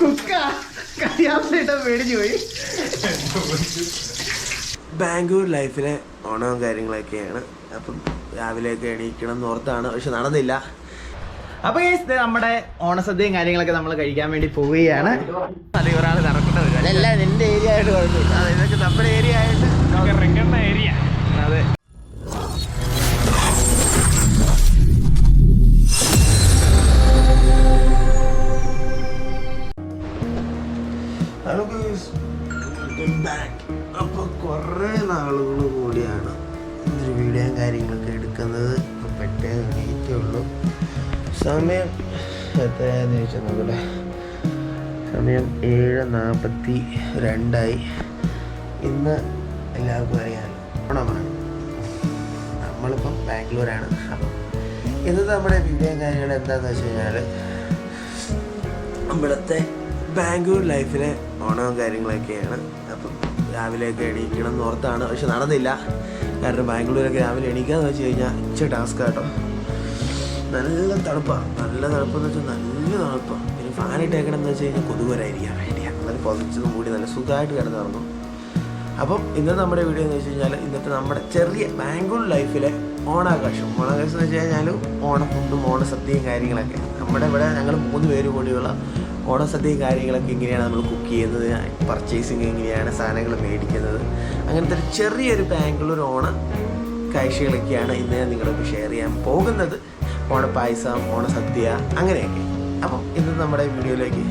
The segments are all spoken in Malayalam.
കുക്ക കഴിയാത്ത മേടിച്ചു പോയി ബാംഗ്ലൂർ ലൈഫിലെ ഓണവും കാര്യങ്ങളൊക്കെയാണ്. അപ്പം രാവിലെയൊക്കെ എണീക്കണം എന്ന് ഓർത്താണ്. പക്ഷെ നടന്നില്ല. അപ്പൊ നമ്മുടെ ഓണസദ്യയും കാര്യങ്ങളൊക്കെ നമ്മൾ കഴിക്കാൻ വേണ്ടി പോവുകയാണ്. അത് ഒരാൾ അതല്ല നിന്റെ ഏരിയ ആയിട്ട് കുഴപ്പമില്ല. അതെ ഇതൊക്കെ നമ്മുടെ ഏരിയ ആയിട്ട് ഏരിയ അതെ. അപ്പോൾ കുറേ നാളുകൾ കൂടിയാണ് ഇതൊരു വീഡിയോയും കാര്യങ്ങളൊക്കെ എടുക്കുന്നത്. ഇപ്പം പെട്ടെന്ന് എണീറ്റേ ഉള്ളൂ. സമയം എത്രയാന്ന് ചോദിച്ചാൽ നോക്കട്ടെ. സമയം ഏഴ് നാൽപ്പത്തി രണ്ടായി. ഇന്ന് എല്ലാവർക്കും അറിയാം. ഓണമാണ്. നമ്മളിപ്പം ബാംഗ്ലൂരാണ്. അപ്പം ഇന്നത്തെ നമ്മുടെ വീഡിയോയും കാര്യങ്ങൾ എന്താണെന്ന് വെച്ച് കഴിഞ്ഞാൽ ഇവിടുത്തെ ബാംഗ്ലൂർ ലൈഫിലെ ഓണവും കാര്യങ്ങളൊക്കെയാണ്. അപ്പം രാവിലെയൊക്കെ എണീക്കണം എന്ന് ഓർത്താണ്. പക്ഷെ നടന്നില്ല. കാരണം ബാംഗ്ലൂരൊക്കെ രാവിലെ എണീക്കാന്ന് വെച്ച് കഴിഞ്ഞാൽ ഇച്ച ടാസ്ക് കേട്ടോ. നല്ല തണുപ്പാണ് നല്ല തണുപ്പെന്ന് വെച്ചാൽ നല്ല തണുപ്പാണ് ഫാൻ ഇട്ടേക്കണം എന്ന് വെച്ച് കഴിഞ്ഞാൽ കൊതുകുവരായിരിക്കാൻ വേണ്ടിയാണ് നല്ല പൊതിച്ചതും കൂടി നല്ല സുഖമായിട്ട് കിടന്നു നടന്നു. അപ്പം ഇന്നത്തെ നമ്മുടെ വീഡിയോ എന്ന് വെച്ച് കഴിഞ്ഞാൽ ഇന്നത്തെ നമ്മുടെ ചെറിയ ബാംഗ്ലൂർ ലൈഫിലെ ഓണാകാശം ഓണാകാശം എന്ന് വെച്ച് കഴിഞ്ഞാൽ ഓണഫുഡും ഓണസദ്യയും കാര്യങ്ങളൊക്കെ. നമ്മുടെ ഇവിടെ ഞങ്ങൾ മൂന്ന് പേര് കൂടിയുള്ള ഓണസദ്യയും കാര്യങ്ങളൊക്കെ എങ്ങനെയാണ് നമ്മൾ കുക്ക് ചെയ്യുന്നത്. പർച്ചേസിങ് എങ്ങനെയാണ് സാധനങ്ങൾ മേടിക്കുന്നത്. അങ്ങനത്തെ ഒരു ചെറിയൊരു ബാംഗ്ലൂർ ഓണ കാഴ്ചകളൊക്കെയാണ് ഇന്ന് ഞാൻ നിങ്ങളൊക്കെ ഷെയർ ചെയ്യാൻ പോകുന്നത്. ഓണപ്പായസം ഓണസദ്യ അങ്ങനെയൊക്കെ. അപ്പം ഇന്ന് നമ്മുടെ വീഡിയോയിലേക്ക്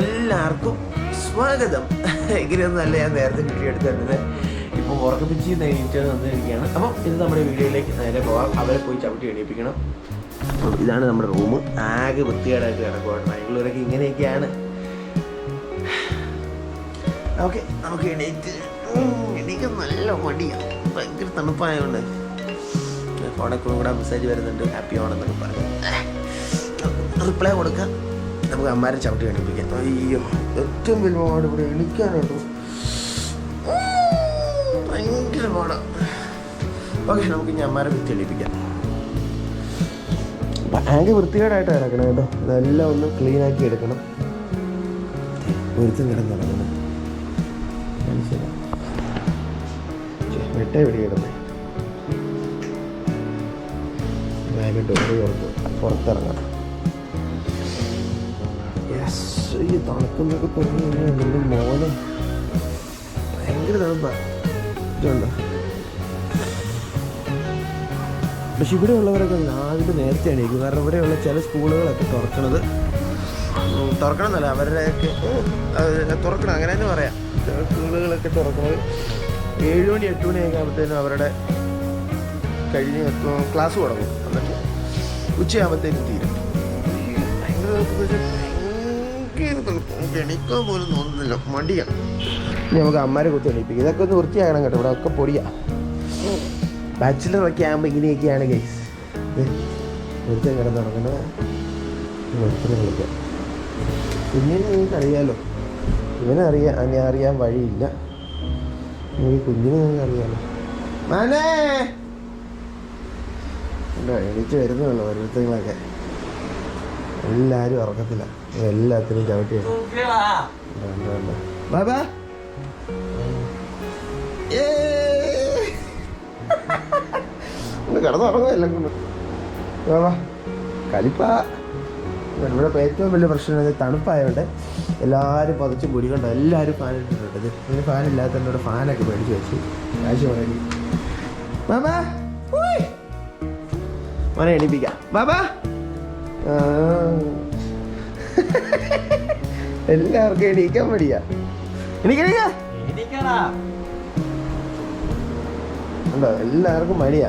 എല്ലാവർക്കും സ്വാഗതം. എങ്ങനെയൊന്നല്ല ഞാൻ നേരത്തെ വീഡിയോ എടുത്തിരുന്നത്. ഇപ്പോൾ ഉറക്കപ്പിച്ച് നെയ്റ്റ് വന്നിരിക്കുകയാണ്. അപ്പം ഇത് നമ്മുടെ വീഡിയോയിലേക്ക് നേരെ പോകാം. അവരെ പോയി ചവിട്ടി എണീപ്പിക്കണം. അപ്പം ഇതാണ് നമ്മുടെ റൂം. ആകെ വൃത്തികേടായിട്ട് കിടക്കുവാണ്. ബാംഗ്ലൂരൊക്കെ ഇങ്ങനെയൊക്കെയാണ്. ഓക്കെ നമുക്ക് എണീറ്റ്. എണീക്കാൻ നല്ല മടിയാണ് ഭയങ്കര തണുപ്പായതുകൊണ്ട് ഫോണൊക്കെ കൂടെ മെസ്സേജ് വരുന്നുണ്ട്. ഹാപ്പി ആണെന്നൊക്കെ പറഞ്ഞു. റിപ്ലൈ കൊടുക്കുക നമുക്ക് അമ്മാരെ ചവിട്ടി കണ്ടിപ്പിക്കാം അയ്യോ ഏറ്റവും വലിയ പാട് ഇവിടെ എണീക്കാനുണ്ടോ ഉം, ഭയങ്കര പാടാണ് ഓക്കെ നമുക്ക് ഇനി അമ്മാരെ കുത്തി എണീപ്പിക്കാം. ഭയങ്കര വൃത്തികേടായിട്ട് കിടക്കണം കേട്ടോ. ഇതെല്ലാം ഒന്ന് ക്ലീൻ ആക്കി എടുക്കണം. ഒരുത്തും കിടന്നിറങ്ങണം മനസ്സിലായി വെട്ടേ എവിടെ കിടന്നേ. ബാഗ് ഡോറ് തുറന്നു പുറത്തിറങ്ങാം ഈ തണുപ്പെന്നൊക്കെ പറഞ്ഞു കഴിഞ്ഞാൽ എന്റെ മോനെ. ഭയങ്കര തണുപ്പാണ് പക്ഷെ ഇവിടെ ഉള്ളവരൊക്കെ രാവിലെ നേരത്തെ എണീക്കും. കാരണം ഇവിടെയുള്ള ചില സ്കൂളുകളൊക്കെ തുറക്കണത് തുറക്കണം എന്നല്ല അവരുടെയൊക്കെ തുറക്കണം അങ്ങനെ തന്നെ പറയാം. ചില സ്കൂളുകളൊക്കെ തുറക്കുന്നത് ഏഴ് മണി എട്ട് മണി ആകുമ്പോഴത്തേനും അവരുടെ കഴിഞ്ഞ് ക്ലാസ് തുടങ്ങും. എന്നിട്ട് ഉച്ചയാകുമ്പോഴത്തേനും തീരും. ഭയങ്കര നമുക്ക് എണീക്കാൻ പോലും തോന്നുന്നില്ല മടിയാണ് നമുക്ക് അമ്മമാരെ കുത്തി എണീപ്പിക്കും. ഇതൊക്കെ ഒന്ന് വൃത്തിയാകണം കേട്ടോ. ഇവിടെ ഒക്കെ പൊടിയാ. ബാച്ചിലറൊക്കെ ആകുമ്പോൾ ഇങ്ങനെയൊക്കെയാണ് ഗൈസ് ഒരുത്തൻ കിടന്ന് തുടങ്ങുന്നത് ഒരുത്തനെ വിളിക്കാം കുഞ്ഞിനെ നിങ്ങൾക്കറിയാലോ അറിയാലോ. ഇവനെ അറിയാൻ വഴിയില്ല. എനിക്ക് കുഞ്ഞിനെ നിങ്ങൾക്ക് അറിയാലോ. മാനേ എണീച്ച് വരുന്നുള്ളൂ ഓരോരുത്തങ്ങളൊക്കെ എല്ലാവരും ഉറക്കത്തില്ല എല്ലാത്തിനും ചവിട്ടി ബാബാ. കലിപ്പ. ഇവിടെ ഏറ്റവും വലിയ പ്രശ്നം തണുപ്പായതുകൊണ്ട് എല്ലാവരും പതച്ച് മുടി കണ്ടോ? എല്ലാവരും ഫാൻ ഇട്ടിട്ടുണ്ട്. ഇങ്ങനെ ഫാൻ ഇല്ലാത്തതിനോട് ഫാനൊക്കെ മേടിച്ച് വെച്ച്. കാശ് മുടങ്ങി ബാബാ. മോനെ എണീപ്പിക്കാം. ബാബാ. എല്ലാവർക്കും എണീക്കാൻ മടിയാ. ഉണ്ടോ എല്ലാവർക്കും മടിയാ.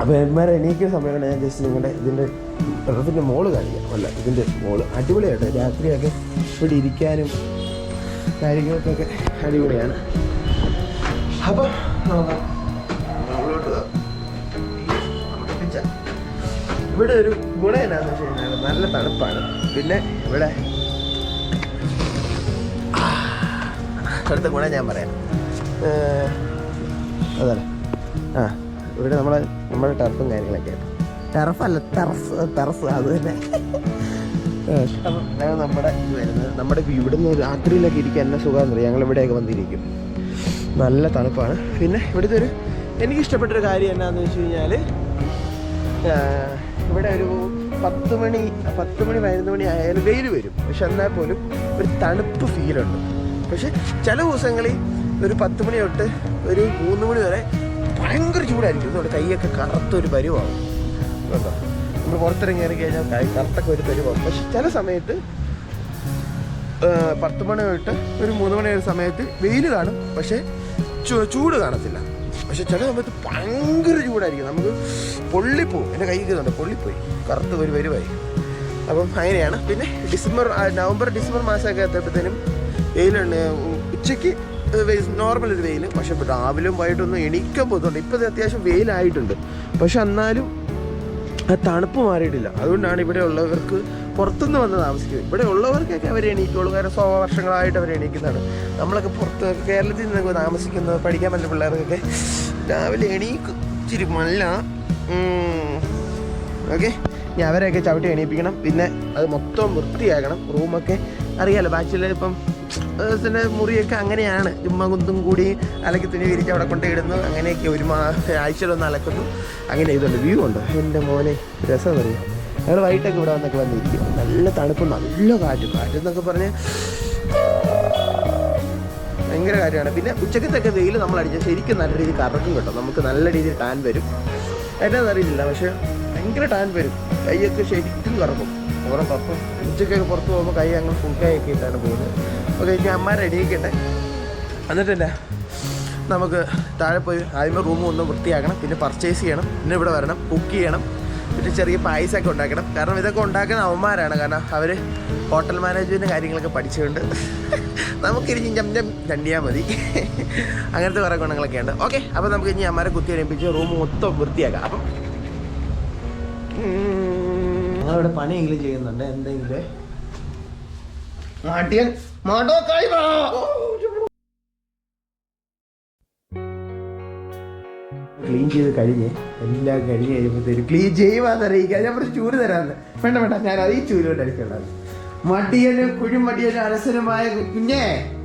അപ്പോൾ എന്മാരെ എണീക്കുന്ന സമയമാണ് ഞാൻ ജസ്റ്റ് നിങ്ങളുടെ ഇതിന്റെ ടെറസിന്റെ മോൾ കാണിക്കാം. അല്ല ഇതിന്റെ മോൾ. അടിപൊളിയായിട്ട് രാത്രിയൊക്കെ ഇവിടെ ഇരിക്കാനും കാര്യങ്ങൾക്കൊക്കെ അടിപൊളിയാണ്. അപ്പോൾ നോക്കാം ഇവിടെ ഒരു ഗുണം എന്നാന്ന് വെച്ച് കഴിഞ്ഞാൽ നല്ല തണുപ്പാണ്. പിന്നെ ഇവിടെ അടുത്ത ഗുണം ഞാൻ പറയാം. അതല്ലേ ആ ഇവിടെ നമ്മളെ നമ്മുടെ ടർഫും കാര്യങ്ങളൊക്കെ ടർഫല്ല ടെറസ് ടെറസ് അത് തന്നെ. അപ്പം നമ്മുടെ വരുന്നത് നമ്മുടെ ഇവിടുന്ന് രാത്രിയിലൊക്കെ ഇരിക്കാൻ എന്നെ സുഖം ഞങ്ങൾ ഇവിടെയൊക്കെ വന്നിരിക്കും. നല്ല തണുപ്പാണ്. പിന്നെ ഇവിടുത്തെ ഒരു എനിക്ക് ഇഷ്ടപ്പെട്ടൊരു കാര്യം എന്നാന്ന് വെച്ച് കഴിഞ്ഞാൽ ഇവിടെ ഒരു പത്ത് മണി പത്ത് മണി പതിനൊന്ന് മണി ആയാലും വെയിൽ വരും. പക്ഷെ എന്നാൽ പോലും ഒരു തണുപ്പ് ഫീലുണ്ട് പക്ഷെ ചില ദിവസങ്ങളിൽ ഒരു പത്ത് മണി തൊട്ട് ഒരു മൂന്ന് മണി വരെ ഭയങ്കര ചൂടായിരിക്കും. അതുകൊണ്ട് കൈയൊക്കെ കറുത്തൊരു പരുവാകും കേട്ടോ നമ്മൾ പുറത്തിറങ്ങി ഇറങ്ങി കഴിഞ്ഞാൽ കൈ കറുത്തൊക്കെ ഒരു പരുവാകും പക്ഷെ ചില സമയത്ത് പത്ത് മണി തൊട്ട് ഒരു മൂന്ന് മണി വരെ സമയത്ത് വെയിൽ കാണും. പക്ഷേ ചൂട് കാണത്തില്ല. പക്ഷെ ചില സമയത്ത് ഭയങ്കര ചൂടായിരിക്കും. നമുക്ക് പൊള്ളിപ്പോവും. എന്റെ കൈ കയറുന്നുണ്ട് പൊള്ളിപ്പോയി. കറുത്ത് ഒരു വരുവായി. അപ്പം അങ്ങനെയാണ്. പിന്നെ ഡിസംബർ നവംബർ ഡിസംബർ മാസമൊക്കെ എത്തിയപ്പോഴത്തേനും വെയിലുണ്ട്. ഉച്ചയ്ക്ക് നോർമൽ ഒരു വെയിൽ പക്ഷെ രാവിലെയും വൈകിട്ടൊന്നും എണീക്കാൻ പോകുന്നുണ്ട് ഇപ്പം അത്യാവശ്യം വെയിലായിട്ടുണ്ട്. പക്ഷെ എന്നാലും ആ തണുപ്പ് മാറിയിട്ടില്ല. അതുകൊണ്ടാണ് ഇവിടെ ഉള്ളവർക്ക് പുറത്തുനിന്ന് വന്ന് താമസിക്കുന്നത് ഇവിടെ ഉള്ളവർക്കൊക്കെ അവർ എണീക്കുള്ളൂ കാരണം സോ വർഷങ്ങളായിട്ട് അവർ എണീക്കുന്നതാണ്. നമ്മളൊക്കെ പുറത്ത് കേരളത്തിൽ നിന്നൊക്കെ താമസിക്കുന്നത് പഠിക്കാൻ പറ്റുന്ന പിള്ളേർക്കൊക്കെ രാവിലെ എണീക്കും. ഇച്ചിരി മല്ല. ഓക്കെ? ഇനി അവരെയൊക്കെ ചവിട്ടി എണീപ്പിക്കണം. പിന്നെ അത് മൊത്തം വൃത്തിയാക്കണം. റൂമൊക്കെ അറിയാലോ. ബാച്ചിലെ ഇപ്പം പിന്നെ മുറിയൊക്കെ അങ്ങനെയാണ്. ചുമ്മാ കുന്തും കൂടി അലക്കി തുണി വിരിച്ച് അവിടെ കൊണ്ട് ഇടുന്നു അങ്ങനെയൊക്കെ ഒരു മാ ആഴ്ചയിലൊന്ന് അലക്കുന്നു. അങ്ങനെ ഇതുണ്ട്. വ്യൂ ഉണ്ട്? എന്റെ മോനെ രസം അറിയാം ഞങ്ങൾ വൈകിട്ടൊക്കെ ഇവിടെ വന്നൊക്കെ വന്നിരിക്കും. നല്ല തണുപ്പ് നല്ല കാറ്റ്. കാറ്റ് എന്നൊക്കെ പറഞ്ഞ് ഭയങ്കര കാര്യമാണ്. പിന്നെ ഉച്ചക്കത്തൊക്കെ വെയിൽ നമ്മൾ അടിച്ചാൽ ശരിക്കും നല്ല രീതിയിൽ കറക്കും കേട്ടോ. നമുക്ക് നല്ല രീതിയിൽ ടാൻ വരും. എന്നാന്ന് അറിയില്ല. പക്ഷെ ഭയങ്കര ടാൻ വരും. കൈയൊക്കെ ശരിക്കും കറക്കും ഉറപ്പ് അപ്പം ഉച്ചക്കൊക്കെ പുറത്ത് പോകുമ്പോൾ കൈ ഫുഡായി ഒക്കെ ഇട്ടാണ് പോകുന്നത്. ഓക്കെ ഞാൻ അമ്മ റെഡിയാക്കട്ടെ എന്നിട്ടില്ല നമുക്ക് താഴെ പോയി ആദ്യമേ റൂം ഒന്ന് വൃത്തിയാക്കണം. പിന്നെ പർച്ചേസ് ചെയ്യണം. പിന്നെ ഇവിടെ വരണം. കുക്ക് ചെയ്യണം. പിന്നെ ചെറിയ പായസമൊക്കെ ഉണ്ടാക്കണം. കാരണം ഇതൊക്കെ ഉണ്ടാക്കുന്ന അവന്മാരാണ്. കാരണം അവർ ഹോട്ടൽ മാനേജ്മെന്റ് കാര്യങ്ങളൊക്കെ പഠിച്ചുകൊണ്ട് നമുക്കിനി ജം ജം ചണ്ടിയാൽ മതി. അങ്ങനത്തെ കുറേ ഗുണങ്ങളൊക്കെ ഉണ്ട്. ഓക്കെ അപ്പോൾ നമുക്ക് ഇനി അമ്മമാരെ കുത്തി ഒരുമിപ്പിച്ച് റൂം മൊത്തം വൃത്തിയാക്കാം. അപ്പം ഞങ്ങളിവിടെ പണിയെങ്കിലും ചെയ്യുന്നുണ്ട്? എന്തെങ്കിലും? മാട്ടിയൻ മാടോ കഴിവാ ക്ലീൻ ചെയ്ത് കഴിഞ്ഞ് എല്ലാം കഴിഞ്ഞ് കഴിയുമ്പോഴത്തേക്ക് ക്ലീൻ ചെയ്യുവാന്ന് അറിയിക്കുക ഞാൻ കുറച്ച് ചൂട് തരാന്ന്. വേണ്ട വേണ്ട ഞാൻ അത് ഈ ചൂര് കൊണ്ട് അടിക്കേണ്ടത് മടിയനും കുഴിമടിയനും അലസനുമായ കുഞ്ഞേ.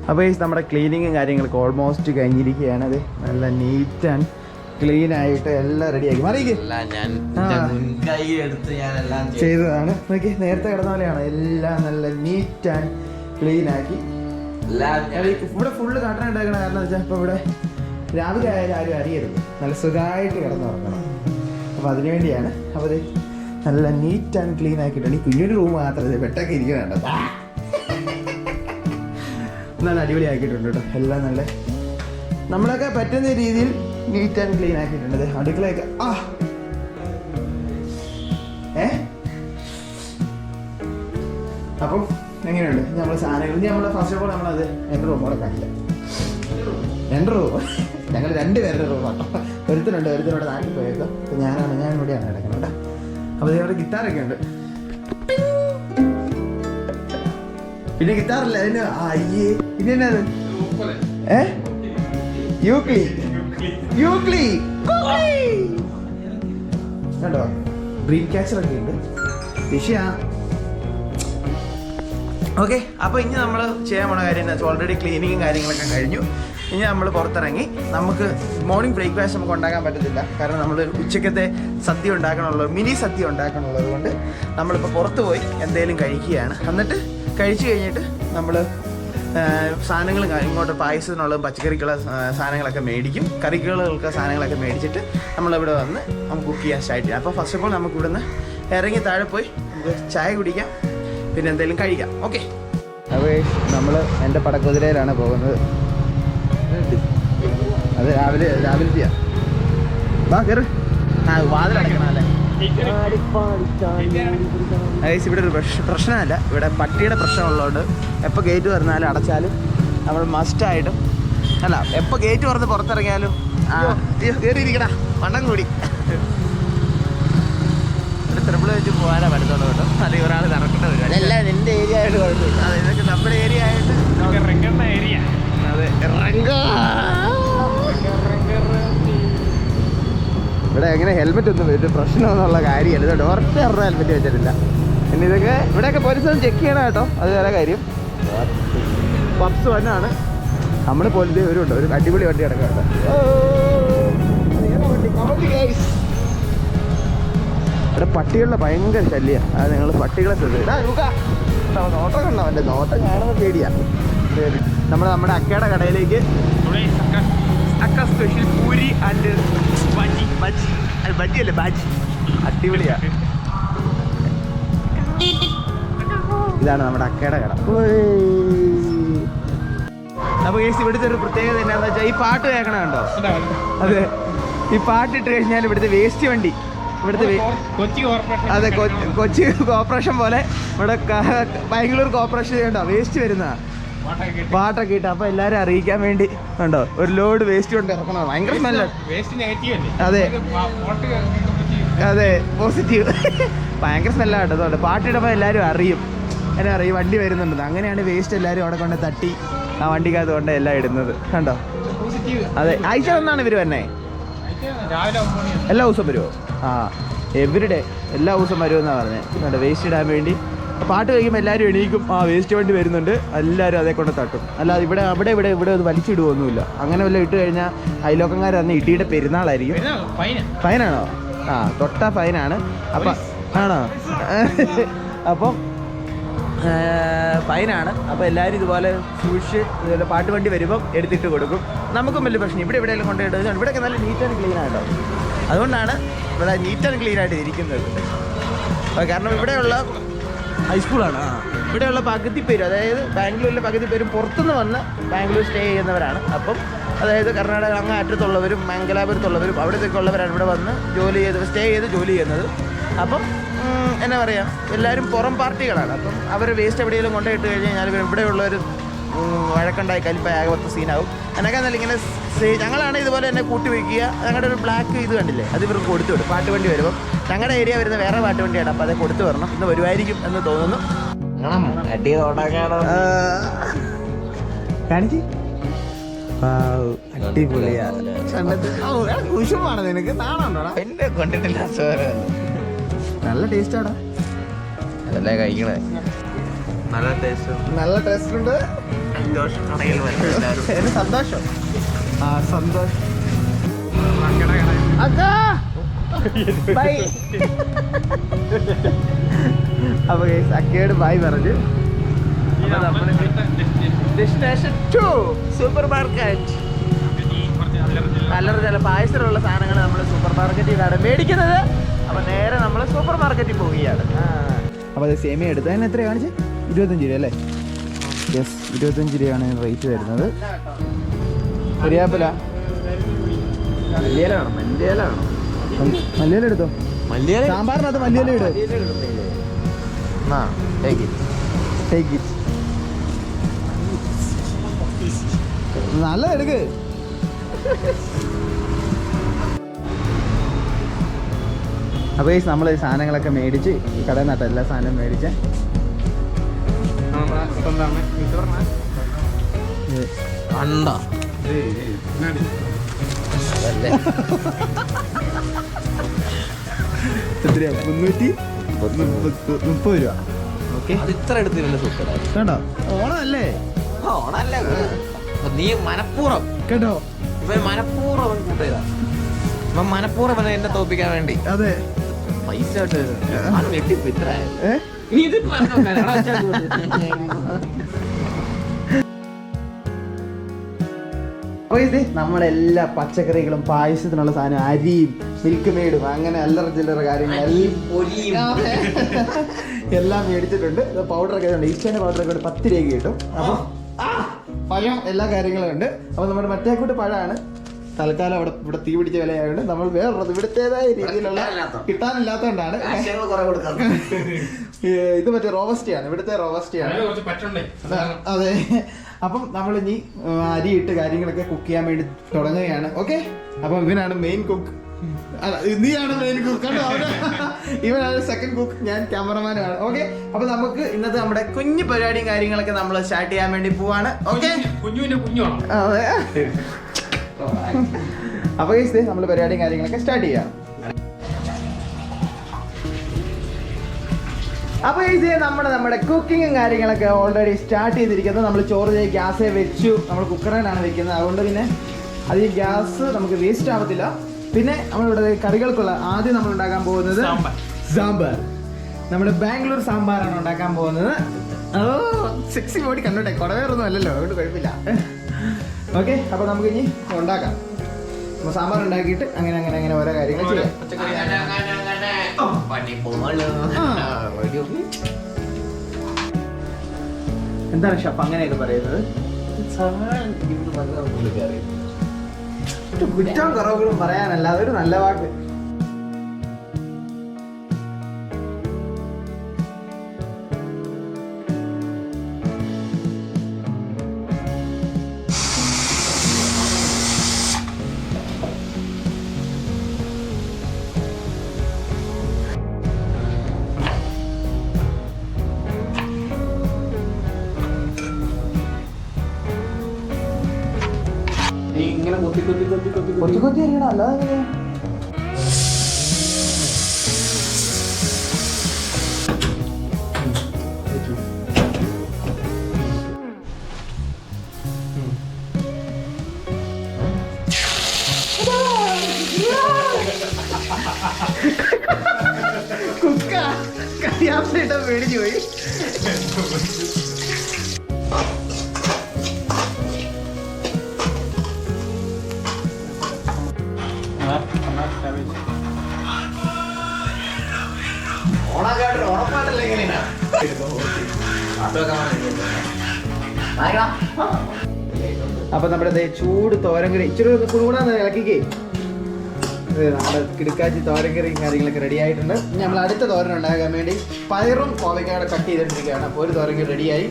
അപ്പോൾ ഈ നമ്മുടെ ക്ലീനിങ്ങും കാര്യങ്ങളൊക്കെ ഓൾമോസ്റ്റ് കഴിഞ്ഞിരിക്കുകയാണ്. അത് നല്ല നീറ്റ് ആൻഡ് ക്ലീൻ ആയിട്ട് എല്ലാം റെഡിയാക്കി ചെയ്തു. ചെയ്തതാണ്. നോക്കി നേരത്തെ കിടന്ന പോലെയാണ്. എല്ലാം നല്ല നീറ്റ് ആൻഡ് ക്ലീൻ ആക്കി. ഇവിടെ ഫുള്ള് കട്ടൻ ഉണ്ടാക്കണ കാരണം വെച്ചാൽ ഇപ്പൊ ഇവിടെ രാവിലെ ആയാലും ആരും അറിയരുത്. നല്ല സുഖമായിട്ട് കിടന്നുറങ്ങണം. അപ്പോൾ അതിനുവേണ്ടിയാണ് അവർ നല്ല നീറ്റ് ആൻഡ് ക്ലീൻ ആക്കിയിട്ടുണ്ട്. ഈ കുഞ്ഞൊരു റൂം മാത്രമേ വെട്ടൊക്കെ ഇരിക്കുന്നുണ്ട് നല്ല അടിപൊളി ആക്കിയിട്ടുണ്ട് കേട്ടോ. എല്ലാം നല്ല നമ്മളൊക്കെ പറ്റുന്ന രീതിയിൽ നീറ്റ് ആൻഡ് ക്ലീൻ ആക്കിയിട്ടുണ്ട്. അടുക്കളയൊക്കെ. ആ. ഏ? അപ്പം എങ്ങനെയുണ്ട്? നമ്മൾ സാധനങ്ങൾ നമ്മൾ ഫസ്റ്റ് ഓഫ് ഓൾ നമ്മളത് എന്റെ റൂം കാണില്ല എന്റെ റൂം ഞങ്ങൾ രണ്ട് പേരുടെ റൂം കേട്ടോ ഒരുത്തനുണ്ട് ഒരുത്തനോട് നാട്ടിൽ പോയേക്കോ. അപ്പം ഞാനാണ് ഞാൻ ഇവിടെയാണ് കിടക്കുന്നത് അപ്പോൾ ഇവിടെ ഗിത്താറൊക്കെ ഉണ്ട്. പിന്നെ ഗിത്താറില്ല അതിന് അയ്യേ. പിന്നെ എന്നാ അത്? ഏ? യൂക്ലി. യൂക്ലി. കണ്ടോ? ഡ്രീം ക്യാച്ചറൊക്കെ ഉണ്ട്. വിഷയാ. ഓക്കെ അപ്പോൾ ഇനി നമ്മൾ ചെയ്യാൻ പോണ കാര്യം എന്താ ഓൾറെഡി ക്ലീനിങ്ങും കാര്യങ്ങളൊക്കെ കഴിഞ്ഞു. ഇനി നമ്മൾ പുറത്തിറങ്ങി നമുക്ക് മോർണിംഗ് ബ്രേക്ക്ഫാസ്റ്റ് നമുക്ക് ഉണ്ടാക്കാൻ പറ്റത്തില്ല. കാരണം നമ്മൾ ഉച്ചക്കത്തെ സദ്യ ഉണ്ടാക്കണമുള്ളത് മിനി സദ്യ ഉണ്ടാക്കണമുള്ളത് കൊണ്ട് നമ്മളിപ്പോൾ പുറത്ത് പോയി എന്തെങ്കിലും കഴിക്കുകയാണ്. എന്നിട്ട് കഴിച്ചു കഴിഞ്ഞിട്ട് നമ്മൾ സാധനങ്ങൾ ഇങ്ങോട്ട് പായസത്തിനുള്ള പച്ചക്കറിക്കുള്ള സാധനങ്ങളൊക്കെ മേടിക്കും. കറികളുള്ള സാധനങ്ങളൊക്കെ മേടിച്ചിട്ട് നമ്മളിവിടെ വന്ന് നമുക്ക് കുക്ക് ചെയ്യാൻ സ്റ്റാർട്ട് ചെയ്യാം. അപ്പോൾ ഫസ്റ്റ് ഓഫ് ഓൾ നമുക്ക് ഇവിടുന്ന് ഇറങ്ങി താഴെ പോയി നമുക്ക് ചായ കുടിക്കാം. പിന്നെ എന്തെങ്കിലും കഴിക്കാം. ഓക്കെ അപ്പോൾ നമ്മൾ എന്റെ പടക്കുതിരയിലാണ് പോകുന്നത്. അത് രാവിലെ രാവിലെ ചെയ്യാം. വാ കയറ് ആ വാതിലടക്കണം അല്ലേ? ഇവിടെ ഒരു പ്രശ്ന പ്രശ്നമല്ല. ഇവിടെ പട്ടിയുടെ പ്രശ്നമുള്ളതുകൊണ്ട് എപ്പോൾ ഗേറ്റ് തുറന്നാലും അടച്ചാലും നമ്മൾ മസ്റ്റായിട്ടും അല്ല എപ്പോൾ ഗേറ്റ് തുറന്ന് പുറത്തിറങ്ങിയാലും ആ കയറിയിരിക്കടാ വണ്ണം കൂടി. ഇവിടെ ട്രിപ്പിൾ വെച്ച് പോകാനാ പറ്റത്തുള്ളൂ കേട്ടോ. അല്ലെങ്കിൽ ഒരാൾ നടക്കേണ്ട വരും അല്ല നിന്റെ ഏരിയ ആയിട്ട് കുഴപ്പമില്ല. അതെ ഇതൊക്കെ നമ്മുടെ ഏരിയ ആയിട്ട് ഏരിയ അതെ ഇറങ്ങ ഇവിടെ എങ്ങനെ ഹെൽമെറ്റ് ഒന്നും ഒരു പ്രശ്നമെന്നുള്ള കാര്യമല്ല. ഡോറത്തെ അവരുടെ ഹെൽമെറ്റ് വെച്ചിട്ടില്ല. പിന്നെ ഇതൊക്കെ ഇവിടെയൊക്കെ പോലീസ് ചെക്ക് ചെയ്യണം കേട്ടോ. അത് വേറെ കാര്യം. പപ്സ് വന്നാണ് നമ്മൾ പോലീസ് ഒരു ഉണ്ട് ഒരു അടിപൊളി വണ്ടി കിടക്കാം കേട്ടോ. ഇവിടെ പട്ടികളുടെ ഭയങ്കര ശല്യമാണ് അത് നിങ്ങൾ പട്ടികളെ ശ്രദ്ധിക്കുക നോട്ടം കണ്ടോ? നോട്ടം കാണുന്ന പേടിയാ. ശരി. നമ്മൾ നമ്മുടെ അക്കയുടെ കടയിലേക്ക് അക്ക. സ്പെഷ്യൽ പൂരി ആൻഡ് ബജി ബജി അല്ലേ? ബാജി അടിപൊളിയാ. ഇതാണ് നമ്മുടെ അക്കയുടെ കട. അപ്പൊ കേസ് ഇവിടുത്തെ ഒരു പ്രത്യേകത എന്താണെന്ന് വെച്ചാൽ ഈ പാട്ട് കേൾക്കണ കണ്ടോ? അതെ. ഈ പാട്ട് ഇട്ട് കഴിഞ്ഞാൽ ഇവിടുത്തെ വേസ്റ്റ് വണ്ടി ഇവിടുത്തെ കൊച്ചി കോർപ്പറേഷൻ അതെ കൊച്ചി കോർപ്പറേഷൻ പോലെ ഇവിടെ ബാംഗ്ലൂർ കോർപ്പറേഷൻ കണ്ടോ? വേസ്റ്റ് വരുന്ന പാട്ടൊക്കെ ഇട്ട് അപ്പൊ എല്ലാരും അറിയിക്കാൻ വേണ്ടി ഉണ്ടോ ഒരു ലോഡ് വേസ്റ്റ് കൊണ്ട് ഇറക്കണം ഭയങ്കര സ്മെല്ല അതെ. അതെ പോസിറ്റീവ് ഭയങ്കര സ്മെല്ലാണ് കേട്ടോ പാട്ടിടുമ്പോ പാട്ടിടുമ്പോൾ എല്ലാവരും അറിയും. എന്നെ അറിയും. വണ്ടി വരുന്നുണ്ടെന്ന് അങ്ങനെയാണ് വേസ്റ്റ് എല്ലാവരും അവിടെ കൊണ്ട് തട്ടി ആ വണ്ടിക്കകത്ത് കൊണ്ട് എല്ലാം ഇടുന്നത്. കണ്ടോ? അതെ. ആഴ്ച ഒന്നാണ് ഇവർ വന്നെ എല്ലാ ദിവസവും വരുമോ ആ എവരിഡേ എല്ലാ ദിവസവും വരുമെന്നാണ് പറഞ്ഞത് വേസ്റ്റ് ഇടാൻ വേണ്ടി പാട്ട് കഴിക്കുമ്പോൾ എല്ലാവരും എണീക്കും. ആ വേസ്റ്റ് വണ്ടി വരുന്നുണ്ട്. എല്ലാവരും അതേ കൊണ്ട് തട്ടും. അല്ലാതെ ഇവിടെ അവിടെ ഇവിടെ ഇവിടെ അത് വലിച്ചിടുവൊന്നുമില്ല. അങ്ങനെ വല്ല ഇട്ട് കഴിഞ്ഞാൽ അയലോക്കങ്ങാർ അന്ന് ഇടിയുടെ പെരുന്നാളായിരിക്കും. ഫൈനാണോ? ആ തൊട്ട ഫൈനാണ്. അപ്പം ആണോ? അപ്പം ഫൈനാണ്. അപ്പോൾ എല്ലാവരും ഇതുപോലെ സൂക്ഷിച്ച് ഇതുപോലെ പാട്ട് വണ്ടി വരുമ്പം എടുത്തിട്ട് കൊടുക്കും. നമുക്കും വലിയ പ്രശ്നം. ഇവിടെ എവിടെയെങ്കിലും കൊണ്ടുപോയിട്ട് ഇവിടെയൊക്കെ നല്ല നീറ്റ് ആൻഡ് ക്ലീൻ ആയിട്ടോ അതുകൊണ്ടാണ് ഇവിടെ നീറ്റ് ആൻഡ് ക്ലീൻ ആയിട്ട് ഇരിക്കുന്നത്. കാരണം ഇവിടെയുള്ള ഹൈസ്കൂളാണ് ഇവിടെയുള്ള പകുതി പേര് അതായത് ബാംഗ്ലൂരിലെ പകുതി പേരും പുറത്തുനിന്ന് വന്ന് ബാംഗ്ലൂർ സ്റ്റേ ചെയ്യുന്നവരാണ്. അപ്പം അതായത് കർണാടക അങ്ങാറ്റത്തുള്ളവരും മംഗലാപുരത്തുള്ളവരും അവിടത്തേക്ക് ഉള്ളവരാണ് ഇവിടെ വന്ന് ജോലി ചെയ്ത് സ്റ്റേ ചെയ്ത് ജോലി ചെയ്യുന്നത്. അപ്പം എന്നാ പറയുക എല്ലാവരും പുറം പാർട്ടികളാണ്. അപ്പം അവർ വേസ്റ്റ് എവിടെയെങ്കിലും കൊണ്ടുപോയിട്ട് കഴിഞ്ഞ് കഴിഞ്ഞാൽ ഇവിടെയുള്ളവർ വഴക്കുണ്ടായി കലിപ്പായി ആകെ പത്ത് സീനാവും എന്നൊക്കെ നല്ല ഇങ്ങനെ സേ- ഞങ്ങളാണ് ഇതുപോലെ തന്നെ കൂട്ടി വയ്ക്കുക ഞങ്ങളുടെ ഒരു ബ്ലാക്ക് ഇത് കണ്ടില്ലേ? അത് ഇവർക്ക് കൊടുത്തു വിടും. പാട്ട് വണ്ടി വരുമ്പോൾ ഞങ്ങളുടെ ഏരിയ വരുന്ന വേറെ പാട്ട് വണ്ടിയാണ്. അപ്പോൾ അത് കൊടുത്തു വരണം. ഇന്ന് വരുമായിരിക്കും എന്ന് തോന്നുന്നു. കാണിച്ച്? നിനക്ക്. നാണുണ്ടോടാ എന്നെ കൊണ്ടിട്ടില്ല നല്ല ടേസ്റ്റാടാ. അതല്ലേ കഴിക്കണേ? നല്ല ടേസ്റ്റ് നല്ല ടേസ്റ്റ് ഉണ്ട്. സന്തോഷം കടയിൽ വരണം എല്ലാവരും. സന്തോഷം. ആ സന്തോഷം. അക്കാ ബൈ. അപ്പൊ guys, അക്കയോട് ബൈ പറഞ്ഞു. ഡെസ്റ്റിനേഷൻ ടു സൂപ്പർ മാർക്കറ്റ് അല്ലറ ചില പായസമുള്ള സാധനങ്ങൾ നമ്മൾ സൂപ്പർ മാർക്കറ്റിൽ നിന്നാണ് മേടിക്കുന്നത്. അപ്പൊ നേരെ നമ്മൾ സൂപ്പർ മാർക്കറ്റിൽ പോവുകയാണ്. അപ്പൊ അത് സേമിയ എടുത്ത് അതിന് എത്ര കാണിച്ച്? ഇരുപത്തഞ്ച് രൂപ അല്ലേ? ഇരുപത്തഞ്ച് രൂപയാണ് റേറ്റ് വരുന്നത് പെരിയാപ്പല മല്ലിയില എടുത്തോ? മല്ലിയില സാമ്പാറിനകത്ത് മല്ലിയില ഇട്. ടേക്ക് ഇറ്റ് നല്ലത് എടുക്ക് അപ്പോൾ ഈ നമ്മൾ ഈ സാധനങ്ങളൊക്കെ മേടിച്ച് ഈ കടയിൽ നിന്നാട്ടോ എല്ലാ സാധനവും മേടിച്ച് അണ്ട എത്രയാ? മുന്നൂറ്റി മുപ്പത് രൂപ. ഇത്ര എടുത്തില്ല കേട്ടോ ഓണമല്ലേ? ഓണല്ലേ നീ മനഃപൂർവം കേട്ടോ? ഇവൻ മനഃപൂർവം കൂട്ടിയതാ ഇവൻ മനഃപൂർവം എന്നെ തോപ്പിക്കാൻ വേണ്ടി. അതെ. പൈസ ഇത്ര ഇനി ഇത് അപ്പോൾ ഇത് നമ്മുടെ എല്ലാ പച്ചക്കറികളും പായസത്തിനുള്ള സാധനം അരിയും മിൽക്ക് മേടും അങ്ങനെ അല്ലറ ചില്ലറ കാര്യങ്ങൾ എല്ലാം മേടിച്ചിട്ടുണ്ട്. പൗഡറൊക്കെ ഉണ്ട് ഈസ്റ്റേന്റെ പൗഡറൊക്കെ ഉണ്ട് പത്ത് രൂപ കിട്ടും. അപ്പൊ പഴം എല്ലാ കാര്യങ്ങളും ഉണ്ട്. അപ്പോൾ നമ്മുടെ മറ്റേക്കൂട്ട് പഴമാണ്. തൽക്കാലം അവിടെ ഇവിടെ തീ പിടിച്ച വിലയായതുകൊണ്ട് നമ്മൾ വേറൊരു ഇവിടുത്തേതായ രീതിയിലുള്ള കിട്ടാനില്ലാത്തതുകൊണ്ടാണ്. ഇത് മറ്റേ റോബസ്റ്റിയാണ് ഇവിടുത്തെ റോബസ്റ്റിയാണ്. കുറച്ച് പറ്റുണ്ടേ? അതെ അപ്പം നമ്മൾ ഇനി അരി ഇട്ട് കാര്യങ്ങളൊക്കെ കുക്ക് ചെയ്യാൻ വേണ്ടി തുടങ്ങുകയാണ്. ഓക്കെ? അപ്പം ഇവനാണ് മെയിൻ കുക്ക് അല്ല നീയാണ് മെയിൻ കുക്ക് കണ്ടോ? ഇവനാണ് സെക്കൻഡ് കുക്ക് ഞാൻ ക്യാമറമാനാണ് ഓക്കെ? അപ്പൊ നമുക്ക് ഇന്നത്തെ നമ്മുടെ കുഞ്ഞു പരിപാടിയും കാര്യങ്ങളൊക്കെ നമ്മൾ സ്റ്റാർട്ട് ചെയ്യാൻ വേണ്ടി പോവാണ്. ഓക്കെ? കുഞ്ഞുവിന്റെ കുഞ്ഞു അതെ. അപ്പോൾ നമ്മൾ പരിപാടിയും കാര്യങ്ങളൊക്കെ സ്റ്റാർട്ട് ചെയ്യാം. അപ്പോൾ ഈസി നമ്മുടെ നമ്മുടെ കുക്കിങ്ങും കാര്യങ്ങളൊക്കെ ഓൾറെഡി സ്റ്റാർട്ട് ചെയ്തിരിക്കുന്നത് നമ്മൾ ചോറ് ഗ്യാസേ വെച്ചു. നമ്മൾ കുക്കറിനാണ് വെക്കുന്നത്. അതുകൊണ്ട് പിന്നെ അത് ഈ ഗ്യാസ് നമുക്ക് വേസ്റ്റ് ആവത്തില്ല. പിന്നെ നമ്മളിവിടെ കറികൾക്കുള്ള ആദ്യം നമ്മൾ ഉണ്ടാക്കാൻ പോകുന്നത് സാമ്പാർ. നമ്മുടെ ബാംഗ്ലൂർ സാമ്പാറാണ് ഉണ്ടാക്കാൻ പോകുന്നത്. ഓ സെക്സി ബോഡി കണ്ടോട്ടെ? കുടവേറൊന്നും അല്ലല്ലോ. അതുകൊണ്ട് കുഴപ്പമില്ല. ഓക്കെ അപ്പോൾ നമുക്ക് ഇനി ഉണ്ടാക്കാം. അപ്പോൾ സാമ്പാർ ഉണ്ടാക്കിയിട്ട് അങ്ങനെ അങ്ങനെ അങ്ങനെ ഓരോ കാര്യങ്ങൾ ചെയ്യാം. എന്താണ് ഷപ്പ് അങ്ങനെയൊക്കെ പറയുന്നത്? ഒരു കുറ്റവും കുറവുകളും പറയാനല്ല അതൊരു നല്ല വാക്ക്. കൊത്തി കൊത്തി കൊച്ചു കൊത്തി അറിയണം അല്ലാതെ എങ്ങനെയാ കുക്ക കറിയാപ്പിട്ട പേടിച്ചു പോയി അപ്പൊ നമ്മുടെ ചൂട് തോരങ്കറി ഇച്ചിരി ഒന്ന് കൂടാന്ന് ഇളക്കിക്കേ. നമ്മുടെ കിടുക്കാച്ചി തോരങ്കറിയും കാര്യങ്ങളൊക്കെ റെഡി ആയിട്ടുണ്ട്. ഇനി നമ്മൾ അടുത്ത തോരൻ ഉണ്ടാക്കാൻ വേണ്ടി പയറും കോവയ്ക്കാടെ കട്ട് ചെയ്തിട്ടിരിക്കുകയാണ് അപ്പോൾ ഒരു തോരങ്കറി റെഡിയായി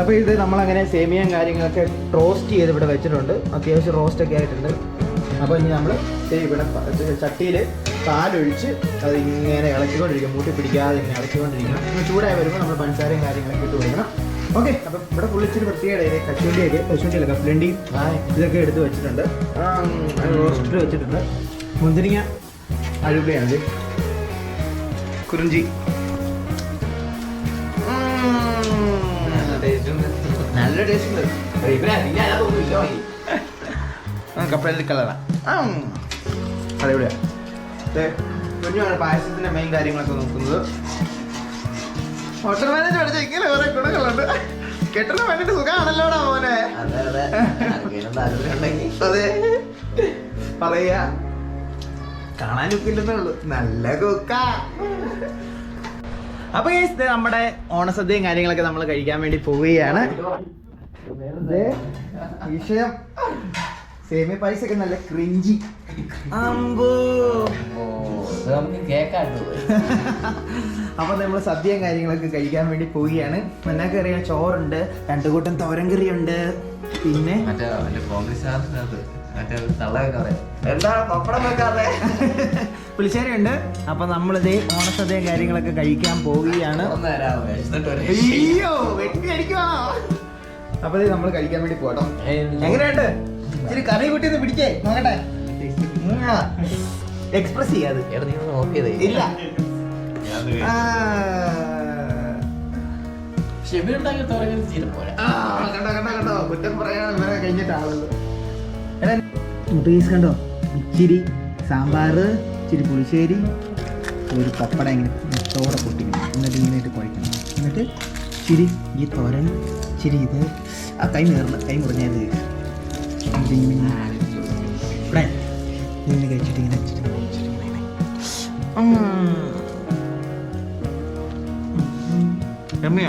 അപ്പോൾ ഇത് നമ്മളങ്ങനെ സേമിയയും കാര്യങ്ങളൊക്കെ റോസ്റ്റ് ചെയ്ത് ഇവിടെ വെച്ചിട്ടുണ്ട്. അത്യാവശ്യം റോസ്റ്റ് ഒക്കെ ആയിട്ടുണ്ട്. അപ്പോൾ ഇനി നമ്മൾ ഇവിടെ ചട്ടിയിൽ പാലൊഴിച്ച് അത് ഇങ്ങനെ ഇളക്കിക്കൊണ്ടിരിക്കും. മൂട്ടി പിടിക്കാതെ ഇങ്ങനെ ഇളക്കിക്കൊണ്ടിരിക്കണം ചൂടായി വരുമ്പോൾ നമ്മൾ പഞ്ചസാരയും കാര്യങ്ങളൊക്കെ ഇട്ട് കൊടുക്കണം. ഓക്കെ അപ്പം ഇവിടെ പുള്ളിച്ചിരി വൃത്തിയുടെ കശുവണ്ടിയൊക്കെ കശുവണ്ടിയല്ല കപ്പലണ്ടി ഇതൊക്കെ എടുത്ത് വെച്ചിട്ടുണ്ട്. റോസ്റ്റിൽ വെച്ചിട്ടുണ്ട്. മുന്തിരിങ്ങ അടിപൊളിയാണിത് കുറിഞ്ചി നല്ല ടേസ്റ്റ് ഉണ്ട്. കപ്പലണ്ടി കളറാ അതെവിടെയാ? കുഞ്ഞുമാണ് പായസത്തിന്റെ മെയിൻ കാര്യങ്ങളൊക്കെ നോക്കുന്നത്. ഹോട്ടൽ മാനേജ് പഠിച്ച ഇങ്ങനെ ഓരോ ഗുണങ്ങളുണ്ട്. കെട്ടണ വേണ്ടിട്ട് സുഖമാണല്ലോടാ മോനെ. അതെ പറയാ. കാണാൻ ഉപ്പില്ലെന്നേ ഉള്ളൂ നല്ല കുക്ക. അപ്പൊ നമ്മുടെ ഓണസദ്യയും കാര്യങ്ങളൊക്കെ നമ്മൾ കഴിക്കാൻ വേണ്ടി പോവുകയാണ്. വിഷയം. സേമിയ പായസൊക്കെ നല്ല ക്രിഞ്ചി അപ്പൊ നമ്മൾ സദ്യയും കാര്യങ്ങളൊക്കെ കഴിക്കാൻ വേണ്ടി പോവുകയാണ്. എന്നൊക്കെ അറിയാം ചോറുണ്ട് രണ്ടു കൂട്ടം തോരൻ കറിയുണ്ട്. പിന്നെ? പുളിശ്ശേരിയുണ്ട്. അപ്പൊ നമ്മളിത് ഓണസദ്യയും കാര്യങ്ങളൊക്കെ കഴിക്കാൻ പോവുകയാണ്. അയ്യോ വെട്ടി അടിക്കുവാണോ? അപ്പൊ ഇത് നമ്മൾ കഴിക്കാൻ വേണ്ടി പോകട്ടോ എങ്ങനെയുണ്ട്? ഇച്ചിരി കറി കൂട്ടി ഒന്ന് പിടിച്ചേ നോക്കട്ടെ. എക്സ്പ്രസ് ചെയ്യാത് എടാ നീ ഒന്ന് ചെയ്തേ. ഇല്ല. ഷെബിനുണ്ടാക്കിയ പോലെ ആ, കണ്ടോ കണ്ടോ കണ്ടോ. കുറ്റം പറയാൻ ഇവരെ കഴിഞ്ഞിട്ടാണല്ലോ എടാ, മുട്ടീസ് കണ്ടോ? ഇച്ചിരി സാമ്പാർ ഇച്ചിരി പുളിശ്ശേരി ഒരു പപ്പട ഇങ്ങനെ തോടെ പൊട്ടിക്കണം. എന്നിട്ട് ഇങ്ങനെ ഇട്ട് കുഴക്കണം. എന്നിട്ട് ഇച്ചിരി ഈ തോരൻ ഇച്ചിരി ഇത്. ആ കൈ നേർന്ന് കൈ മുറിഞ്ഞത് ഇവിടെ ഇങ്ങനെ കഴിച്ചിട്ട് ഇങ്ങനെ വെച്ചിട്ട് ഇങ്ങനെ കഴിച്ചിട്ട് ഇങ്ങനെ ഇങ്ങനെ. ഉം. രമ്യ